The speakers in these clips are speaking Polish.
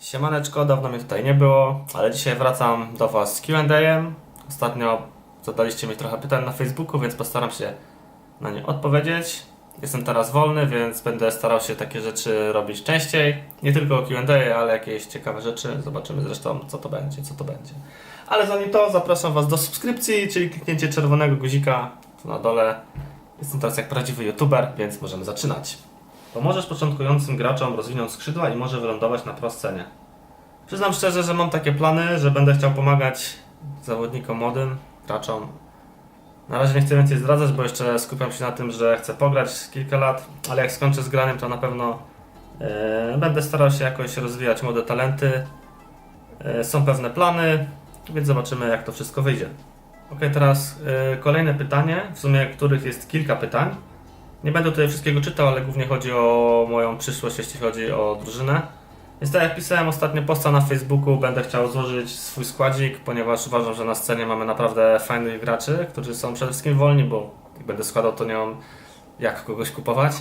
Siemaneczko, dawno mnie tutaj nie było, ale dzisiaj wracam do Was z Q&A. Ostatnio zadaliście mi trochę pytań na Facebooku, więc postaram się na nie odpowiedzieć. Jestem teraz wolny, więc będę starał się takie rzeczy robić częściej. Nie tylko Q&A, ale jakieś ciekawe rzeczy. Zobaczymy zresztą, co to będzie, co to będzie. Ale zanim to, zapraszam Was do subskrypcji, czyli kliknięcie czerwonego guzika tu na dole. Jestem teraz jak prawdziwy YouTuber, więc możemy zaczynać. Pomożesz początkującym graczom rozwinąć skrzydła i może wylądować na proscenie. Przyznam szczerze, że mam takie plany, że będę chciał pomagać zawodnikom młodym, graczom. Na razie nie chcę więcej zdradzać, bo jeszcze skupiam się na tym, że chcę pograć kilka lat, ale jak skończę z graniem, to na pewno e, będę starał się jakoś rozwijać młode talenty. E, są pewne plany, więc zobaczymy jak to wszystko wyjdzie. Ok, teraz e, kolejne pytanie, w sumie których jest kilka pytań. Nie będę tutaj wszystkiego czytał, ale głównie chodzi o moją przyszłość, jeśli chodzi o drużynę. Więc tak jak pisałem ostatnio posta na Facebooku, będę chciał złożyć swój składzik, ponieważ uważam, że na scenie mamy naprawdę fajnych graczy, którzy są przede wszystkim wolni, bo jak będę składał, to nie mam jak kogoś kupować.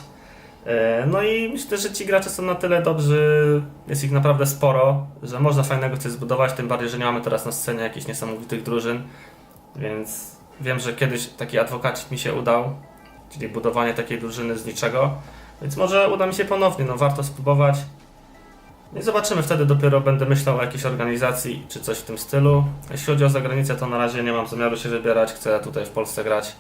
E, No i myślę, że ci gracze są na tyle dobrzy, jest ich naprawdę sporo, że można fajnego coś zbudować, tym bardziej, że nie mamy teraz na scenie jakichś niesamowitych drużyn, więc wiem, że kiedyś taki adwokacik mi się udał, czyli budowanie takiej drużyny z niczego, więc może uda mi się ponownie, no warto spróbować. No I zobaczymy, wtedy dopiero będę myślał o jakiejś organizacji czy coś w tym stylu. Jeśli chodzi o zagranicę, to na razie nie mam zamiaru się wybierać, chcę tutaj w Polsce grać.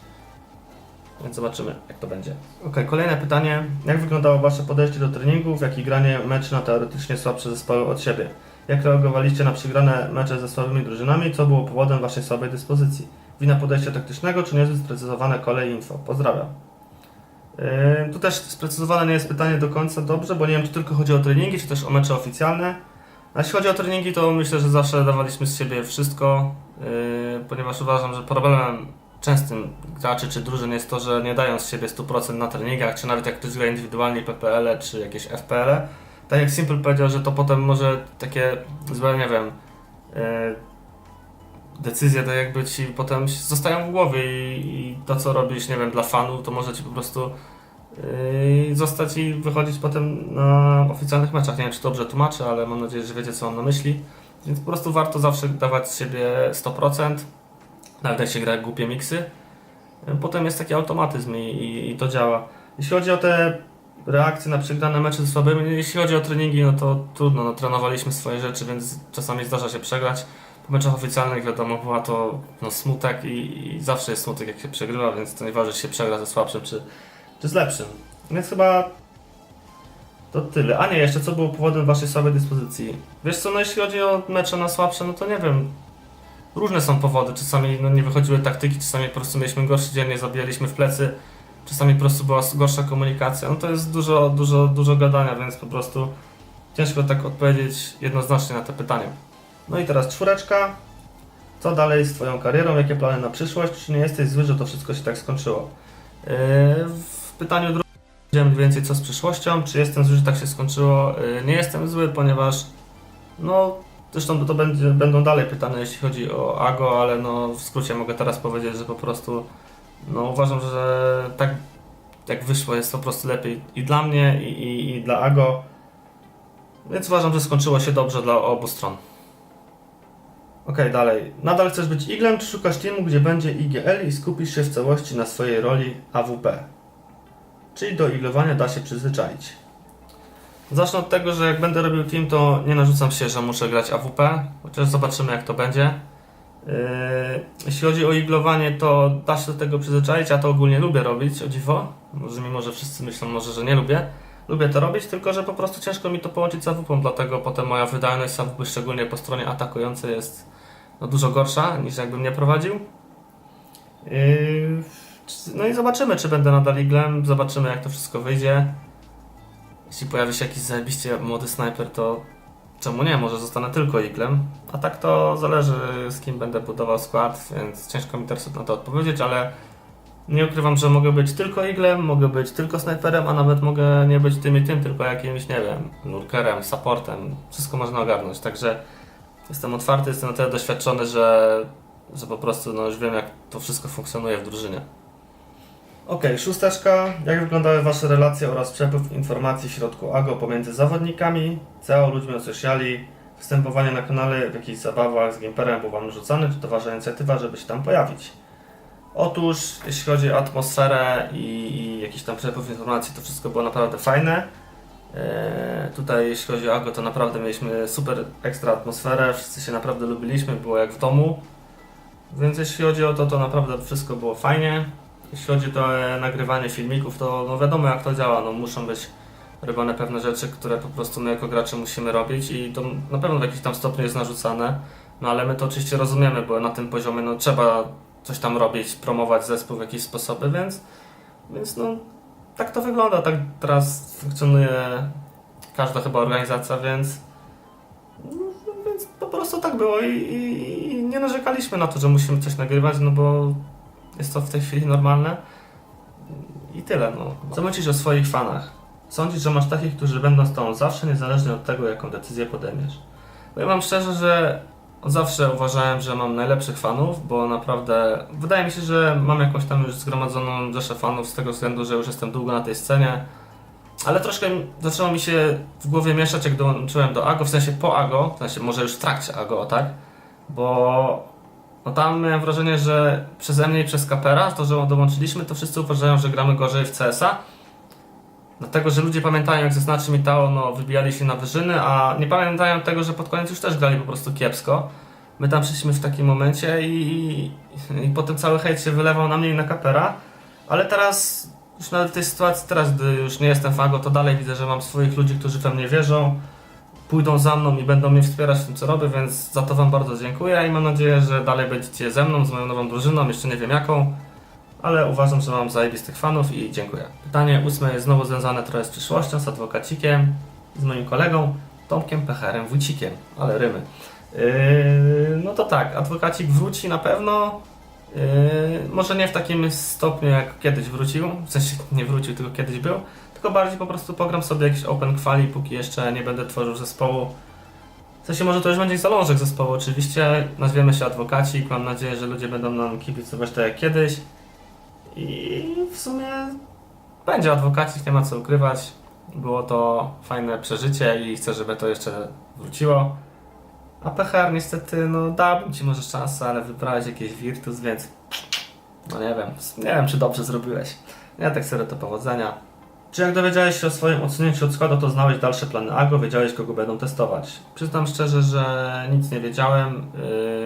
Więc zobaczymy, jak to będzie. Ok, kolejne pytanie. Jak wyglądało Wasze podejście do treningów, jak i granie meczy na teoretycznie słabsze zespoły od siebie? Jak reagowaliście na przegrane mecze ze słabymi drużynami? Co było powodem Waszej słabej dyspozycji? Wina podejścia taktycznego, czy niezbyt sprecyzowane kole i info? Pozdrawiam. Yy, Tu też sprecyzowane nie jest pytanie do końca dobrze, bo nie wiem, czy tylko chodzi o treningi, czy też o mecze oficjalne. A jeśli chodzi o treningi, to myślę, że zawsze dawaliśmy z siebie wszystko, yy, ponieważ uważam, że problemem częstym graczy czy drużyn jest to, że nie dają z siebie 100% na treningach, czy nawet jak ktoś gra indywidualnie PPL -e, czy jakieś FPL. -e. Tak jak Simple powiedział, że to potem może takie nie wiem, yy, decyzje to jakby ci potem zostają w głowie i, i to co robisz, nie wiem, dla fanów, to może ci po prostu yy, zostać i wychodzić potem na oficjalnych meczach. Nie wiem, czy dobrze tłumaczę, ale mam nadzieję, że wiecie, co mam na myśli. Więc po prostu warto zawsze dawać z siebie 100%, nawet jak się gra głupie miksy. Yy, Potem jest taki automatyzm i, i, i to działa. Jeśli chodzi o te reakcje na przegrane mecze ze słabymi, jeśli chodzi o treningi, no to trudno, no, trenowaliśmy swoje rzeczy, więc czasami zdarza się przegrać. Meczach oficjalnych wiadomo, była to no, smutek i, i zawsze jest smutek jak się przegrywa, więc to nieważne czy się przegra ze słabszym czy, czy z lepszym. Więc chyba to tyle. A nie, jeszcze co było powodem waszej słabej dyspozycji? Wiesz co, no jeśli chodzi o mecze na słabsze, no to nie wiem. Różne są powody. Czasami no, nie wychodziły taktyki, czasami po prostu mieliśmy gorszy dzień, nie zabijaliśmy w plecy. Czasami po prostu była gorsza komunikacja. No to jest dużo, dużo, dużo gadania, więc po prostu ciężko tak odpowiedzieć jednoznacznie na te pytania. No i teraz czwóreczka. Co dalej z Twoją karierą? Jakie plany na przyszłość? Czy nie jesteś zły, że to wszystko się tak skończyło? Yy, w pytaniu drugim powiedziałem więcej co z przyszłością. Czy jestem zły, że tak się skończyło? Yy, nie jestem zły, ponieważ no zresztą to będzie, będą dalej pytane jeśli chodzi o Ago, ale no w skrócie mogę teraz powiedzieć, że po prostu no uważam, że tak jak wyszło jest po prostu lepiej i dla mnie i, i, i dla Ago. Więc uważam, że skończyło się dobrze dla obu stron. Okej, dalej. Nadal chcesz być iglem, czy szukasz teamu, gdzie będzie IGL i skupisz się w całości na swojej roli AWP? Czyli do iglowania da się przyzwyczaić. Zacznę od tego, że jak będę robił team, to nie narzucam się, że muszę grać AWP, chociaż zobaczymy jak to będzie. Yy, jeśli chodzi o iglowanie, to da się do tego przyzwyczaić, ja to ogólnie lubię robić, o dziwo. Może mimo, że wszyscy myślą może, że nie lubię. Lubię to robić, tylko że po prostu ciężko mi to połączyć z AWP, dlatego potem moja wydajność AWP, szczególnie po stronie atakującej jest no, dużo gorsza niż jakbym nie prowadził. Yy, no i zobaczymy, czy będę nadal iglem, zobaczymy jak to wszystko wyjdzie. Jeśli pojawi się jakiś zajebiście młody snajper, to czemu nie, może zostanę tylko iglem. A tak to zależy z kim będę budował skład, więc ciężko mi teraz na to odpowiedzieć, ale nie ukrywam, że mogę być tylko iglem, mogę być tylko snajperem, a nawet mogę nie być tym i tym, tylko jakimś, nie wiem, lurkerem, supportem. Wszystko można ogarnąć, także jestem otwarty, jestem na tyle doświadczony, że, że po prostu no, już wiem jak to wszystko funkcjonuje w drużynie. Okej, szósteczka. Jak wyglądały Wasze relacje oraz przepływ informacji w środku AGO pomiędzy zawodnikami, CEO, ludźmi o sociali, występowanie na kanale w jakichś zabawach z Gimperem był Wam rzucany, czy to Wasza inicjatywa, żeby się tam pojawić? Otóż, jeśli chodzi o atmosferę i, i jakiś tam przepływ informacji, to wszystko było naprawdę fajne. Eee, tutaj, jeśli chodzi o AGO, to naprawdę mieliśmy super ekstra atmosferę, wszyscy się naprawdę lubiliśmy, było jak w domu. Więc jeśli chodzi o to, to naprawdę wszystko było fajnie. Jeśli chodzi o e, nagrywanie filmików, to no wiadomo jak to działa, no muszą być robione pewne rzeczy, które po prostu my jako gracze musimy robić i to na pewno w jakimś tam stopniu jest narzucane, no ale my to oczywiście rozumiemy, bo na tym poziomie no trzeba coś tam robić, promować zespół w jakieś sposoby, więc, więc no tak to wygląda, tak teraz funkcjonuje każda chyba organizacja, więc więc po prostu tak było i, i, i nie narzekaliśmy na to, że musimy coś nagrywać, no bo jest to w tej chwili normalne. I tyle, no. Co myślisz o swoich fanach? Sądzisz, że masz takich, którzy będą z tobą zawsze, niezależnie od tego, jaką decyzję podejmiesz? Powiem wam szczerze, że zawsze uważałem, że mam najlepszych fanów, bo naprawdę wydaje mi się, że mam jakąś tam już zgromadzoną rzeszę fanów z tego względu, że już jestem długo na tej scenie. Ale troszkę zaczęło mi się w głowie mieszać, jak dołączyłem do AGO, w sensie po AGO, w sensie może już w trakcie AGO, tak? Bo no tam miałem wrażenie, że przeze mnie i przez Kapera, to, że dołączyliśmy, to wszyscy uważają, że gramy gorzej w CS-a. Dlatego, że ludzie pamiętają, jak ze Znaczy i Tao no, wybijali się na wyżyny, a nie pamiętają tego, że pod koniec już też grali po prostu kiepsko. My tam przyszliśmy w takim momencie i, i, i potem cały hejt się wylewał na mnie i na Kapera. Ale teraz, już nawet w tej sytuacji, teraz gdy już nie jestem w AGO, to dalej widzę, że mam swoich ludzi, którzy we mnie wierzą pójdą za mną i będą mnie wspierać w tym, co robię, więc za to Wam bardzo dziękuję i mam nadzieję, że dalej będziecie ze mną, z moją nową drużyną, jeszcze nie wiem jaką, ale uważam, że mam zajebistych fanów i dziękuję. Pytanie ósme jest znowu związane trochę z przyszłością, z adwokacikiem, z moim kolegą Tomkiem Pecherem Wójcikiem, ale rymy. Yy, no to tak, adwokacik wróci na pewno, yy, może nie w takim stopniu jak kiedyś wrócił, w sensie nie wrócił, tylko kiedyś był, tylko bardziej po prostu pogram sobie jakiś open quali, póki jeszcze nie będę tworzył zespołu. W sensie może to już będzie zalążek zespołu oczywiście, nazwiemy się Adwokacik, mam nadzieję, że ludzie będą nam kibicować tak jak kiedyś i w sumie będzie Adwokacik, nie ma co ukrywać. Było to fajne przeżycie i chcę, żeby to jeszcze wróciło. A PHR niestety, no dałbym Ci może szansę, ale wybrałeś jakieś Virtus, więc no nie wiem, nie wiem czy dobrze zrobiłeś. Ja tak serio to powodzenia. Czy jak dowiedziałeś się o swoim odsunięciu od składu, to znałeś dalsze plany AGO, wiedziałeś kogo będą testować? Przyznam szczerze, że nic nie wiedziałem.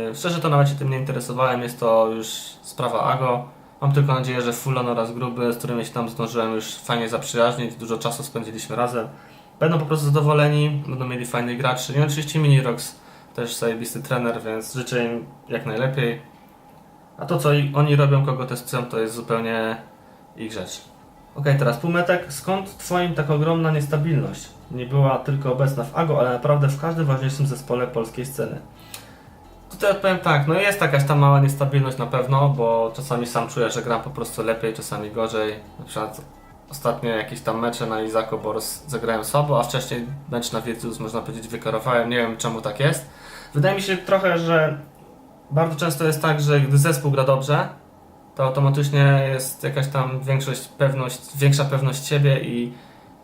Yy, szczerze to nawet się tym nie interesowałem, jest to już sprawa AGO. Mam tylko nadzieję, że Fulon oraz Gruby, z którymi się tam zdążyłem już fajnie zaprzyjaźnić, dużo czasu spędziliśmy razem, będą po prostu zadowoleni, będą mieli fajnych graczy. I oczywiście Minirox też zajebisty trener, więc życzę im jak najlepiej. A to co oni robią, kogo testują, to jest zupełnie ich rzecz. Okej, teraz półmetek. Skąd Twoim tak ogromna niestabilność? Nie była tylko obecna w AGO, ale naprawdę w każdym ważniejszym zespole polskiej sceny. Tutaj odpowiem tak, no jest jakaś tam mała niestabilność na pewno, bo czasami sam czuję, że gram po prostu lepiej, czasami gorzej. Na przykład ostatnie jakieś tam mecze na Izako Boros zagrałem słabo, a wcześniej mecz na Virtus można powiedzieć wykarowałem, nie wiem czemu tak jest. Wydaje mi się trochę, że bardzo często jest tak, że gdy zespół gra dobrze, to automatycznie jest jakaś tam większość pewność, większa pewność siebie i,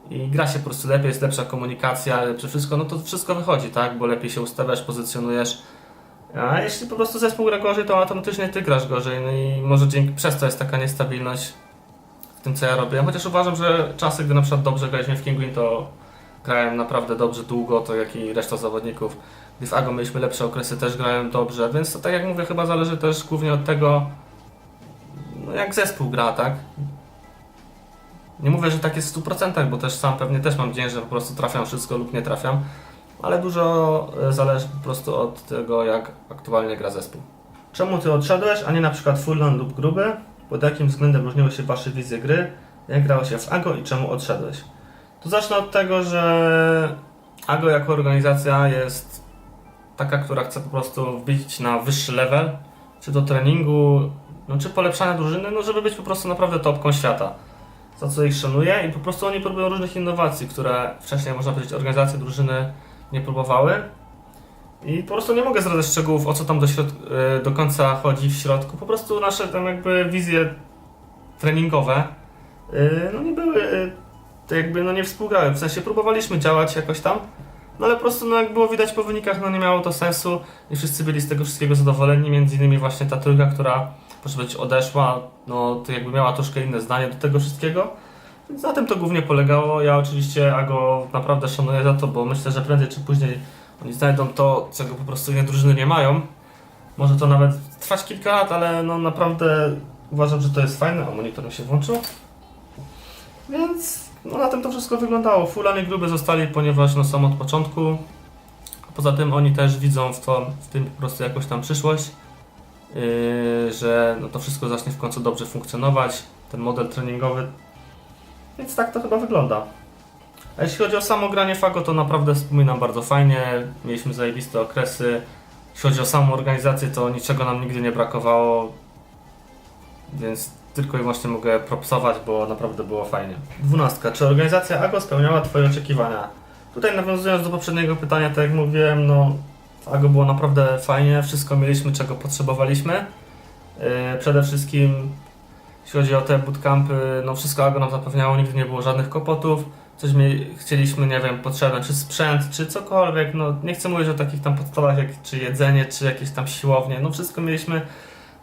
i gra się po prostu lepiej, jest lepsza komunikacja, lepsze wszystko, no to wszystko wychodzi, tak? Bo lepiej się ustawiasz, pozycjonujesz. A jeśli po prostu zespół gra gorzej, to automatycznie ty grasz gorzej, no i może dzięki, przez to jest taka niestabilność w tym, co ja robię. Chociaż uważam, że czasy, gdy na przykład dobrze graliśmy w Kingwin, to grałem naprawdę dobrze długo, to jak i reszta zawodników. Gdy w AGO mieliśmy lepsze okresy, też grałem dobrze, więc to tak jak mówię, chyba zależy też głównie od tego, no jak zespół gra, tak? Nie mówię, że tak jest w 100%, bo też sam pewnie też mam dzień, że po prostu trafiam wszystko lub nie trafiam, ale dużo e, zależy po prostu od tego, jak aktualnie gra zespół. Czemu ty odszedłeś, a nie na przykład Furlan lub Gruby? Pod jakim względem różniły się wasze wizje gry? Jak grało się w AGO i czemu odszedłeś? To zacznę od tego, że AGO jako organizacja jest taka, która chce po prostu wbić na wyższy level, czy do treningu, no, czy polepszania drużyny, no żeby być po prostu naprawdę topką świata. Za co ich szanuję i po prostu oni próbują różnych innowacji, które wcześniej, można powiedzieć, organizacje drużyny nie próbowały. I po prostu nie mogę zdradzać szczegółów, o co tam do, e, do końca chodzi w środku. Po prostu nasze tam jakby wizje treningowe yy, no nie były yy, to jakby no nie współgrały. W sensie próbowaliśmy działać jakoś tam, no ale po prostu no jak było widać po wynikach, no nie miało to sensu i wszyscy byli z tego wszystkiego zadowoleni, między innymi właśnie ta trójka, która proszę być odeszła, no to jakby miała troszkę inne zdanie do tego wszystkiego. Więc na tym to głównie polegało. Ja oczywiście Ago naprawdę szanuję za to, bo myślę, że prędzej czy później oni znajdą to, czego po prostu inne drużyny nie mają. Może to nawet trwać kilka lat, ale no naprawdę uważam, że to jest fajne. O, monitor mi się włączył. Więc no, na tym to wszystko wyglądało. Fulany gruby zostali, ponieważ no, są od początku. Poza tym oni też widzą w, to, w tym po prostu jakąś tam przyszłość, yy, że no, to wszystko zacznie w końcu dobrze funkcjonować. Ten model treningowy. Więc tak to chyba wygląda. A jeśli chodzi o samo granie Fago, to naprawdę wspominam bardzo fajnie. Mieliśmy zajebiste okresy. Jeśli chodzi o samą organizację, to niczego nam nigdy nie brakowało. Więc tylko i wyłącznie mogę propsować, bo naprawdę było fajnie. Dwunastka. Czy organizacja AGO spełniała Twoje oczekiwania? Tutaj nawiązując do poprzedniego pytania, tak jak mówiłem, no AGO było naprawdę fajnie, wszystko mieliśmy, czego potrzebowaliśmy. Yy, przede wszystkim, jeśli chodzi o te bootcampy, no wszystko AGO nam zapewniało, nigdy nie było żadnych kłopotów. Coś mi chcieliśmy, nie wiem, potrzebne, czy sprzęt, czy cokolwiek, no nie chcę mówić o takich tam podstawach, jak czy jedzenie, czy jakieś tam siłownie, no wszystko mieliśmy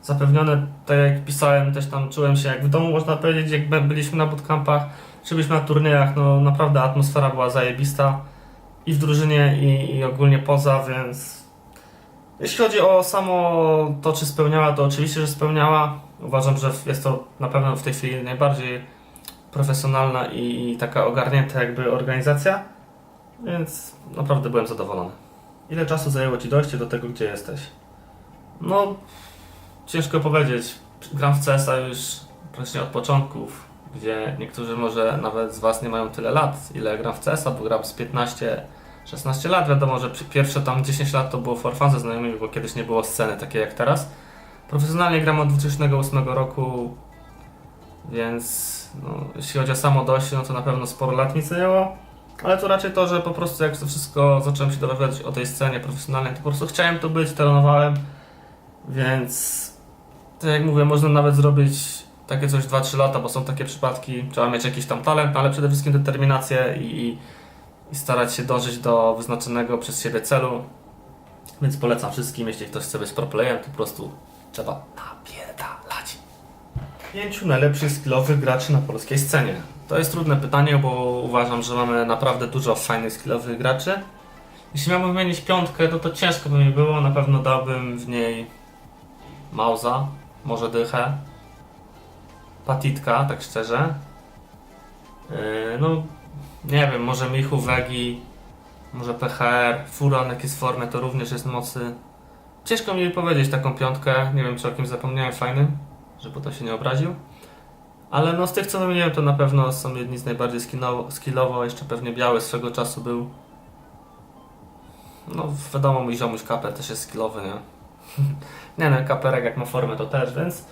zapewnione, tak jak pisałem, też tam czułem się jak w domu, można powiedzieć, jak by- byliśmy na bootcampach, czy byliśmy na turniejach, no naprawdę atmosfera była zajebista i w drużynie, i, i ogólnie poza, więc jeśli chodzi o samo to, czy spełniała, to oczywiście, że spełniała. Uważam, że jest to na pewno w tej chwili najbardziej profesjonalna i, taka ogarnięta jakby organizacja, więc naprawdę byłem zadowolony. Ile czasu zajęło Ci dojście do tego, gdzie jesteś? No, Ciężko powiedzieć. Gram w CS-a już praktycznie od początków, gdzie niektórzy może nawet z Was nie mają tyle lat, ile gram w CS-a, bo gram z 15, 16 lat. Wiadomo, że pierwsze tam 10 lat to było for fun ze znajomymi, bo kiedyś nie było sceny takiej jak teraz. Profesjonalnie gram od 2008 roku, więc no, jeśli chodzi o samo dojście, no to na pewno sporo lat mi zajęło. Ale to raczej to, że po prostu jak to wszystko zacząłem się dowiadywać o tej scenie profesjonalnej, to po prostu chciałem tu być, trenowałem, więc tak jak mówię, można nawet zrobić takie coś 2-3 lata, bo są takie przypadki, trzeba mieć jakiś tam talent, no ale przede wszystkim determinację i, i, starać się dążyć do wyznaczonego przez siebie celu. Więc polecam wszystkim, jeśli ktoś chce być pro to po prostu trzeba napierdalać. Pięciu najlepszych skillowych graczy na polskiej scenie. To jest trudne pytanie, bo uważam, że mamy naprawdę dużo fajnych skillowych graczy. Jeśli miałbym wymienić piątkę, to to ciężko by mi było, na pewno dałbym w niej Mauza, może Dychę, Patitka, tak szczerze. Yy, no, nie wiem, może Michu, Wegi, może PHR, Furon, jak jest w formie, to również jest mocny. Ciężko mi powiedzieć taką piątkę, nie wiem czy o kimś zapomniałem fajnym, żeby to się nie obraził. Ale no z tych co wymieniłem to na pewno są jedni z najbardziej skillowo, skillowo jeszcze pewnie Biały swego czasu był. No wiadomo, mój ziomuś Kaper też jest skillowy, nie? Nie no, kaperek jak ma formę to też, więc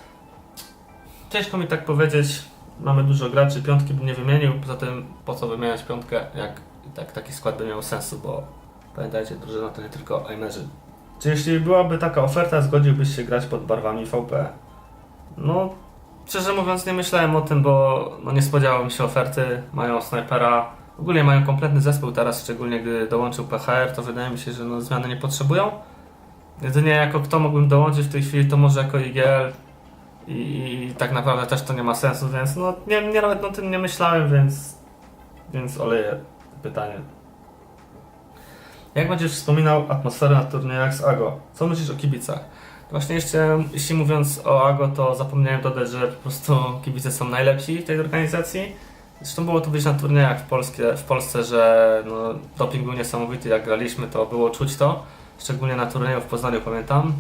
ciężko mi tak powiedzieć. Mamy dużo graczy, piątki bym nie wymienił, poza tym po co wymieniać piątkę, jak tak taki skład by miał sensu, bo pamiętajcie, drużyna to nie tylko aimerzy. Czy jeśli byłaby taka oferta, zgodziłbyś się grać pod barwami VP? No, szczerze mówiąc nie myślałem o tym, bo no, nie spodziewałem się oferty, mają snajpera, ogólnie mają kompletny zespół teraz, szczególnie gdy dołączył PHR, to wydaje mi się, że no, zmiany nie potrzebują. Jedynie jako kto mógłbym dołączyć w tej chwili, to może jako IGL i, i tak naprawdę też to nie ma sensu, więc no nie, nie nawet o tym nie myślałem, więc, więc oleję pytanie. Jak będziesz wspominał atmosferę na turniejach z AGO? Co myślisz o kibicach? Właśnie jeszcze, jeśli mówiąc o AGO, to zapomniałem dodać, że po prostu kibice są najlepsi w tej organizacji. Zresztą było to być na turniejach w, Polskie, w Polsce, że no, doping był niesamowity, jak graliśmy, to było czuć to. Szczególnie na turnieju w Poznaniu pamiętam.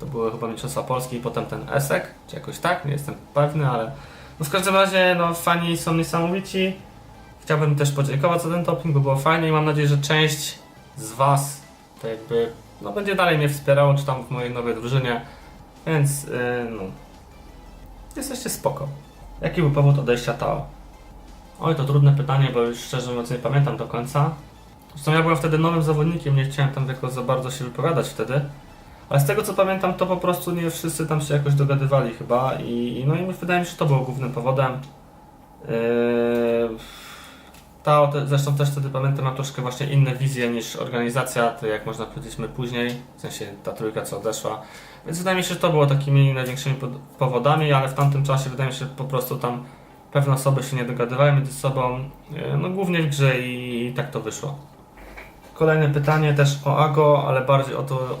To były chyba Mistrzostwa Polski i potem ten ESEK, czy jakoś tak, nie jestem pewny, ale no w każdym razie no, fani są niesamowici. Chciałbym też podziękować za ten doping, bo było fajnie i mam nadzieję, że część z Was to jakby no, będzie dalej mnie wspierało, czy tam w mojej nowej drużynie, więc yy, no jesteście spoko. Jaki był powód odejścia Tao? Oj, to trudne pytanie, bo już szczerze mówiąc nie pamiętam do końca. Zresztą ja byłem wtedy nowym zawodnikiem, nie chciałem tam jakoś za bardzo się wypowiadać wtedy. Ale z tego co pamiętam, to po prostu nie wszyscy tam się jakoś dogadywali chyba i, i no i wydaje mi się, że to było głównym powodem. Yy, ta, zresztą też wtedy pamiętam, ma troszkę właśnie inne wizje niż organizacja, to jak można powiedzieć my później, w sensie ta trójka co odeszła. Więc wydaje mi się, że to było takimi największymi powodami, ale w tamtym czasie wydaje mi się, że po prostu tam pewne osoby się nie dogadywały między sobą, yy, no głównie w grze i, i tak to wyszło. Kolejne pytanie też o AGO, ale bardziej o to,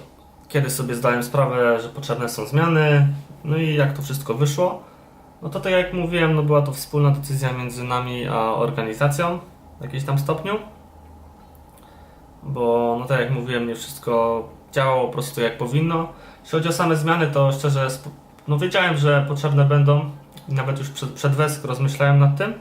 kiedy sobie zdałem sprawę, że potrzebne są zmiany, no i jak to wszystko wyszło. No to tak jak mówiłem, no była to wspólna decyzja między nami a organizacją w jakimś tam stopniu. Bo no tak jak mówiłem, nie wszystko działało po prostu jak powinno. Jeśli chodzi o same zmiany, to szczerze no wiedziałem, że potrzebne będą. Nawet już przed, przed Wesk rozmyślałem nad tym.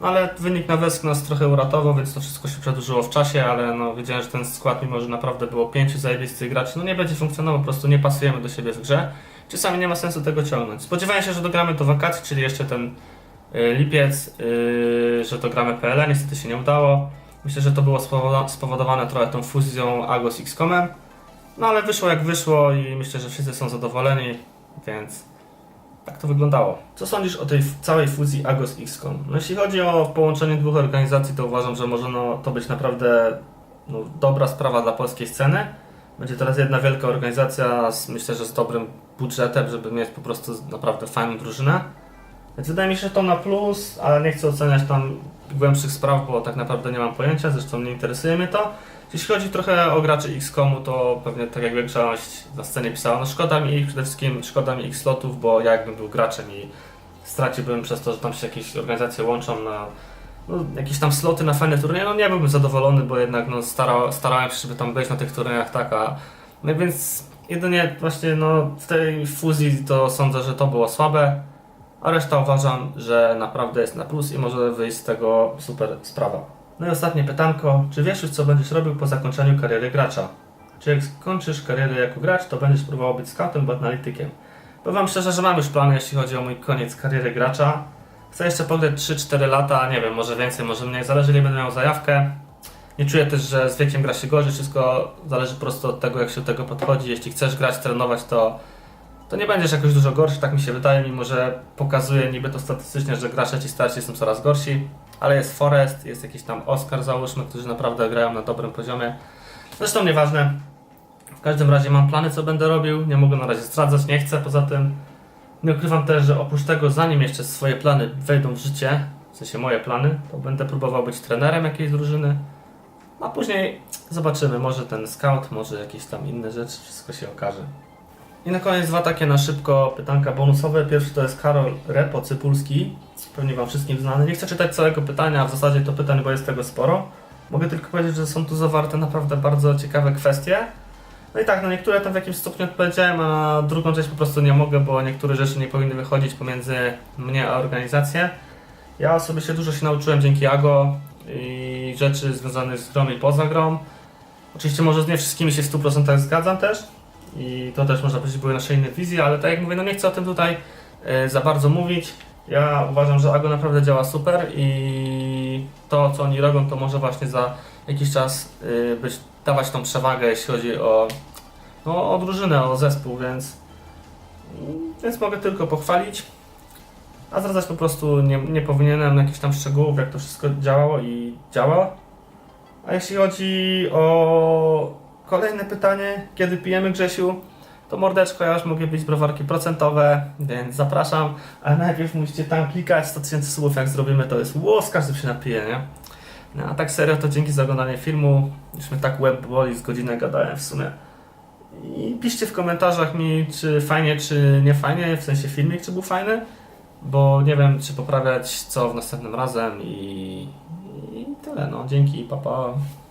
No ale wynik na Wesk nas trochę uratował, więc to wszystko się przedłużyło w czasie, ale no wiedziałem, że ten skład, mimo że naprawdę było pięciu zajebistych graczy, no nie będzie funkcjonował, po prostu nie pasujemy do siebie w grze. Czasami nie ma sensu tego ciągnąć. Spodziewałem się, że dogramy do wakacji, czyli jeszcze ten lipiec, y, że dogramy PL, niestety się nie udało. Myślę, że to było spowodowane trochę tą fuzją Agos z X-Comem. No ale wyszło jak wyszło i myślę, że wszyscy są zadowoleni, więc tak to wyglądało. Co sądzisz o tej całej fuzji Agos X-Com? No jeśli chodzi o połączenie dwóch organizacji, to uważam, że może no, to być naprawdę no, dobra sprawa dla polskiej sceny. Będzie teraz jedna wielka organizacja, z, myślę, że z dobrym budżetem, żeby mieć po prostu naprawdę fajną drużynę. Więc wydaje mi się, że to na plus, ale nie chcę oceniać tam głębszych spraw, bo tak naprawdę nie mam pojęcia, zresztą nie interesuje mnie to. Jeśli chodzi trochę o graczy X-Komu, to pewnie tak jak większość na scenie pisała, no szkoda mi ich, przede wszystkim szkoda mi ich slotów, bo ja jakbym był graczem i straciłbym przez to, że tam się jakieś organizacje łączą na no, jakieś tam sloty na fajne turnieje, no nie byłbym zadowolony, bo jednak no, stara, starałem się, żeby tam być na tych turniejach, tak, a no więc jedynie właśnie no, w tej fuzji to sądzę, że to było słabe, a reszta uważam, że naprawdę jest na plus i może wyjść z tego super sprawa. No i ostatnie pytanko, czy wiesz już co będziesz robił po zakończeniu kariery gracza? Czy jak skończysz karierę jako gracz, to będziesz próbował być scoutem bądź analitykiem? Powiem szczerze, że mam już plany, jeśli chodzi o mój koniec kariery gracza. Chcę jeszcze pograć 3-4 lata, nie wiem, może więcej, może mniej, zależy ile będę miał zajawkę. Nie czuję też, że z wiekiem gra się gorzej, wszystko zależy po prostu od tego, jak się do tego podchodzi. Jeśli chcesz grać, trenować, to, to nie będziesz jakoś dużo gorszy, tak mi się wydaje, mimo że pokazuje niby to statystycznie, że gracze ci starsi są coraz gorsi. Ale jest Forest, jest jakiś tam Oscar załóżmy, którzy naprawdę grają na dobrym poziomie. Zresztą nieważne. W każdym razie mam plany, co będę robił. Nie mogę na razie zdradzać, nie chcę. Poza tym nie ukrywam też, że oprócz tego, zanim jeszcze swoje plany wejdą w życie, w sensie moje plany, to będę próbował być trenerem jakiejś drużyny. A później zobaczymy, może ten scout, może jakieś tam inne rzeczy, wszystko się okaże. I na koniec dwa takie na szybko pytanka bonusowe. Pierwszy to jest Karol Repo Cypulski, pewnie Wam wszystkim znany. Nie chcę czytać całego pytania, a w zasadzie to pytań, bo jest tego sporo. Mogę tylko powiedzieć, że są tu zawarte naprawdę bardzo ciekawe kwestie. No i tak, no niektóre tam w jakimś stopniu odpowiedziałem, a na drugą część po prostu nie mogę, bo niektóre rzeczy nie powinny wychodzić pomiędzy mnie a organizację. Ja osobiście dużo się nauczyłem dzięki AGO i rzeczy związanych z grą i poza grą. Oczywiście może z nie wszystkimi się w 100% zgadzam też i to też można powiedzieć były nasze inne wizje, ale tak jak mówię, no nie chcę o tym tutaj e, za bardzo mówić. Ja uważam, że AGO naprawdę działa super i to co oni robią to może właśnie za jakiś czas y, być, dawać tą przewagę jeśli chodzi o, no, o drużynę, o zespół, więc, więc mogę tylko pochwalić. A zdradzać po prostu nie, nie powinienem jakichś tam szczegółów, jak to wszystko działało i działa. A jeśli chodzi o kolejne pytanie, kiedy pijemy Grzesiu, to mordeczko, ja już mogę być browarki procentowe, więc zapraszam, ale najpierw musicie tam klikać 100 tysięcy słów, jak zrobimy to jest łos, każdy się napije, nie? No, a tak serio, to dzięki za oglądanie filmu. Już mnie tak web boli, z godzinę gadałem w sumie. I piszcie w komentarzach mi, czy fajnie, czy nie fajnie, w sensie filmik, czy był fajny. Bo nie wiem, czy poprawiać co w następnym razem i, i tyle, no. Dzięki, papa. Pa.